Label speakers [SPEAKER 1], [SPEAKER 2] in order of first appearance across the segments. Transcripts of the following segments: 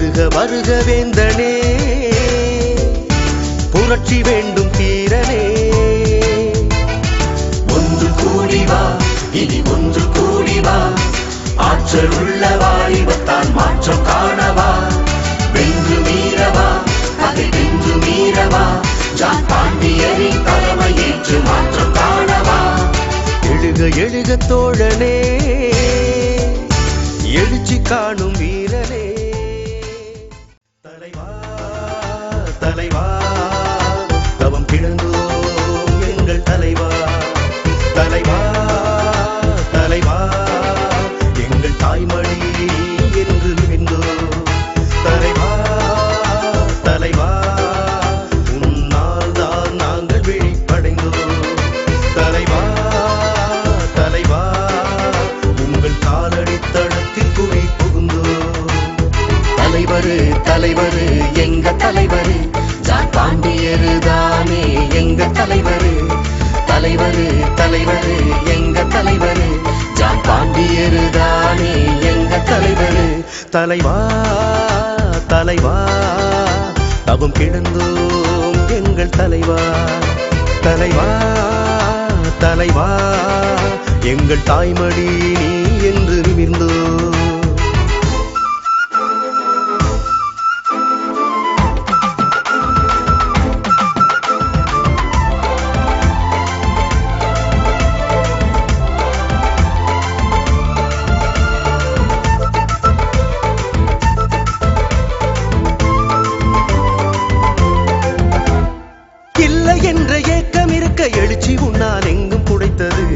[SPEAKER 1] வருக வருக வேந்தனே. புரட்சி வேண்டும் தீரனே.
[SPEAKER 2] ஒன்று கூடி வா இனி ஒன்று கூடி வா. ஆற்றல் உள்ள வாலிபத்தான் மாற்றம் காணவா. வென்று மீறவா அதை வென்று மீறவா. ஜான் பாண்டியரின் தலைமையேற்று மாற்றம் காணவா.
[SPEAKER 1] எழுக எழுக தோழனே. எழுச்சி காணும் வீரனே. தவம் எங்கள் தலைவா? தலைவா தலைவா எங்கள் தாய்மொழி என்று நின்றோ தலைவா தலைவா உன்னால் தான் நாங்கள் விழிப்படைந்தோம். தலைவா தலைவா உங்கள் காலடி தடத்தில் குடி புகுந்தோம். தலைவரு தலைவரு எங்க தலைவரு? தலைவா தலைவா தவம் கிடந்தோம் எங்கள் தலைவா. தலைவா தலைவா எங்கள் தாய்மடி நீ என்று நிமிர்ந்தோம். என்ற ஏக்கம் இருக்க எழுச்சி உன்னால் எங்கும் புடைத்தது.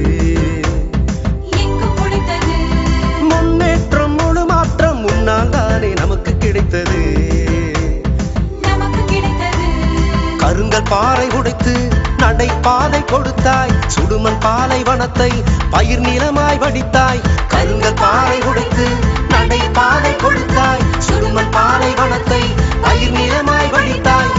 [SPEAKER 1] முன்னேற்றம் முழு மாற்றம் உன்னால் தானே நமக்கு கிடைத்தது.
[SPEAKER 3] நமக்கு கிடைத்தது.
[SPEAKER 1] கருங்கல் பாறை உடைத்து நடை பாதை கொடுத்தாய். சுடுமண் பாலை வனத்தை பயிர் நிலமாய் வடித்தாய். கருங்கல் பாறை உடைத்து நடை பாதை கொடுத்தாய். சுடுமண் பாலை வனத்தை பயிர் நிலமாய் வடித்தாய்.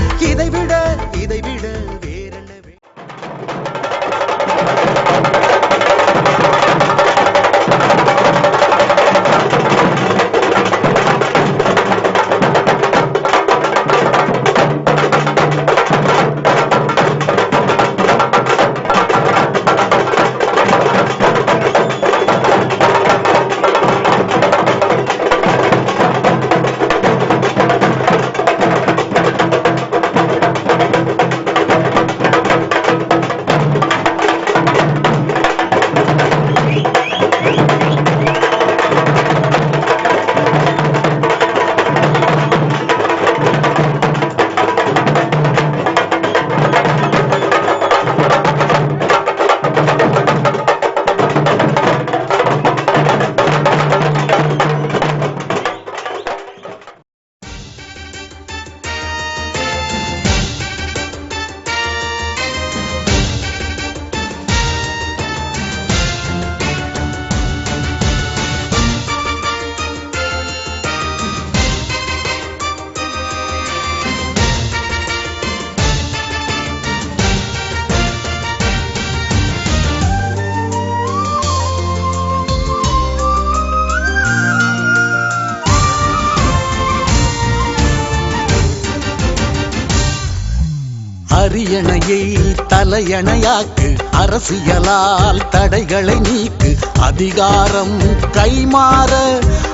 [SPEAKER 4] தலையணையை தலையணையாக்கு அரசியலால் தடைகளை நீக்கு அதிகாரம் கைமாற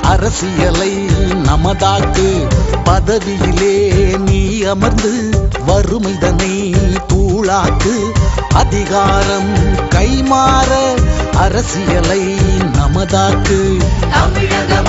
[SPEAKER 4] அரசியலை நமதாக்கு பதவியிலே நீ அமர்ந்து வறுமைதனை தூளாக்கு அதிகாரம் கைமாற அரசியலை நமதாக்கு.
[SPEAKER 3] தமிழக